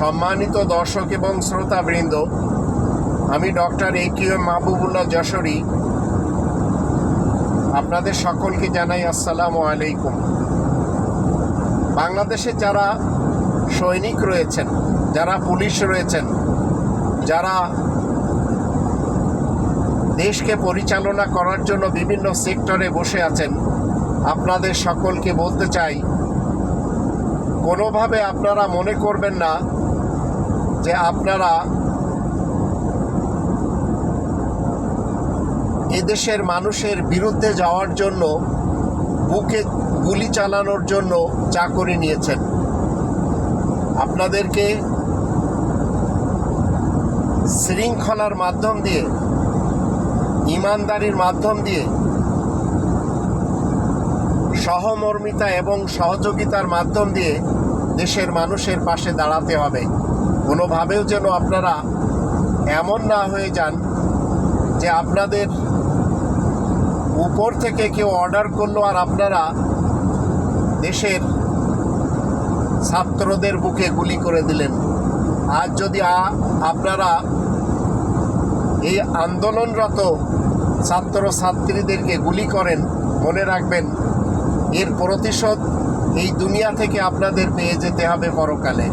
সম্মানিত দর্শক এবং শ্রোতাবৃন্দ, আমি doctor A Q Mahbubullah Jashori. আপনাদের সকলকে জানাই আসসালামু আলাইকুম। বাংলাদেশে যারা সৈনিক রয়েছেন, যারা পুলিশ রয়েছেন, যারা দেশকে পরিচালনা করার জন্য বিভিন্ন সেক্টরে বসে আছেন, আপনাদের সকলকে বলতে চাই, কোনোভাবে আপনারা মনে করবেন না যে আপনারা এদেশের মানুষের বিরুদ্ধে যাওয়ার জন্য, বুকে গুলি চালানোর জন্য চাকরি নিয়েছেন। আপনাদেরকে শৃঙ্খলার মাধ্যম দিয়ে, ইমানদারির মাধ্যম দিয়ে, সহমর্মিতা এবং সহযোগিতার মাধ্যম দিয়ে দেশের মানুষের পাশে দাঁড়াতে হবে। কোনোভাবেও যেন আপনারা এমন না হয়ে যান যে আপনাদের উপর থেকে কেউ অর্ডার করল আর আপনারা দেশের ছাত্রদের বুকে গুলি করে দিলেন। আজ যদি আপনারা এই আন্দোলনরত ছাত্র ছাত্রীদেরকে গুলি করেন, মনে রাখবেন, এর প্রতিশোধ এই দুনিয়া থেকে আপনাদের পেয়ে যেতে হবে পরকালে।